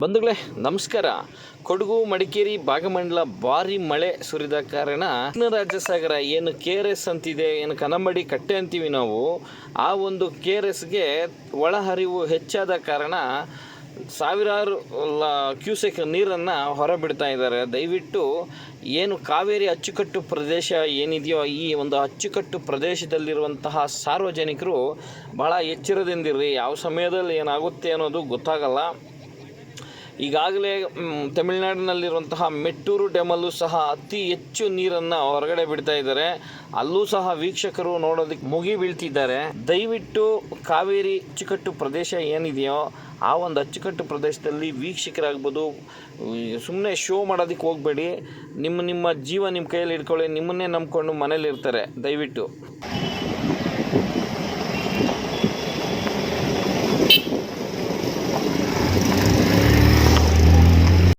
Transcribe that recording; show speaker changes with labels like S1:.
S1: ಬಂಧುಗಳೇ, ನಮಸ್ಕಾರ. ಕೊಡಗು, ಮಡಿಕೇರಿ, ಭಾಗಮಂಡಲ ಭಾರಿ ಮಳೆ ಸುರಿದ ಕಾರಣ ರಾಜ್ಯ ಸಾಗರ ಏನು ಕೆ ಆರ್ ಎಸ್ ಅಂತಿದೆ, ಏನು ಕನಂಬಡಿ ಕಟ್ಟೆ ಅಂತೀವಿ ನಾವು, ಆ ಒಂದು ಕೆ ಆರ್ ಎಸ್ಗೆ ಒಳಹರಿವು ಹೆಚ್ಚಾದ ಕಾರಣ ಸಾವಿರಾರು ಕ್ಯೂಸೆಕ್ ನೀರನ್ನು ಹೊರಬಿಡ್ತಾ ಇದ್ದಾರೆ. ದಯವಿಟ್ಟು ಏನು ಕಾವೇರಿ ಅಚ್ಚುಕಟ್ಟು ಪ್ರದೇಶ ಏನಿದೆಯೋ ಈ ಒಂದು ಅಚ್ಚುಕಟ್ಟು ಪ್ರದೇಶದಲ್ಲಿರುವಂತಹ ಸಾರ್ವಜನಿಕರು ಬಹಳ ಎಚ್ಚರದಿಂದಿರ್ರಿ. ಯಾವ ಸಮಯದಲ್ಲಿ ಏನಾಗುತ್ತೆ ಅನ್ನೋದು ಗೊತ್ತಾಗಲ್ಲ. ಈಗಾಗಲೇ ತಮಿಳುನಾಡಿನಲ್ಲಿರುವಂತಹ ಮೆಟ್ಟೂರು ಡ್ಯಾಮಲ್ಲೂ ಸಹ ಅತಿ ಹೆಚ್ಚು ನೀರನ್ನು ಹೊರಗಡೆ ಬಿಡ್ತಾ ಇದ್ದಾರೆ. ಅಲ್ಲೂ ಸಹ ವೀಕ್ಷಕರು ನೋಡೋದಕ್ಕೆ ಮುಗಿ ಬೀಳ್ತಿದ್ದಾರೆ. ದಯವಿಟ್ಟು ಕಾವೇರಿ ಅಚ್ಚುಕಟ್ಟು ಪ್ರದೇಶ ಏನಿದೆಯೋ ಆ ಒಂದು ಅಚ್ಚುಕಟ್ಟು ಪ್ರದೇಶದಲ್ಲಿ ವೀಕ್ಷಕರಾಗ್ಬೋದು. ಸುಮ್ಮನೆ ಶೋ ಮಾಡೋದಕ್ಕೆ ಹೋಗಬೇಡಿ. ನಿಮ್ಮ ನಿಮ್ಮ ಜೀವ ನಿಮ್ಮ ಕೈಯಲ್ಲಿ ಇಟ್ಕೊಳ್ಳಿ. ನಿಮ್ಮನ್ನೇ ನಂಬ್ಕೊಂಡು ಮನೇಲಿ ಇರ್ತಾರೆ ದಯವಿಟ್ಟು.